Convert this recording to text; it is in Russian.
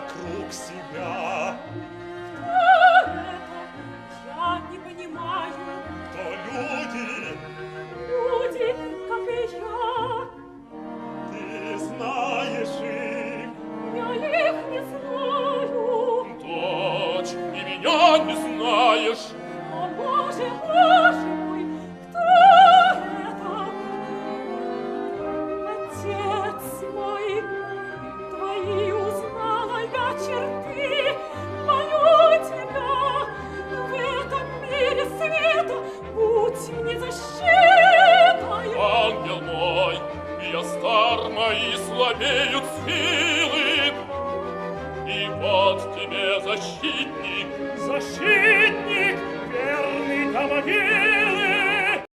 вокруг себя. меня не знаешь. О, Боже, Боже мой, кто это? Отец мой, твои узнала я черты, молю тебя, в этом мире света будь мне защитой. Ангел мой, я стар, мои слабеют силы, вот тебе защитник Защитник, верный до могилы,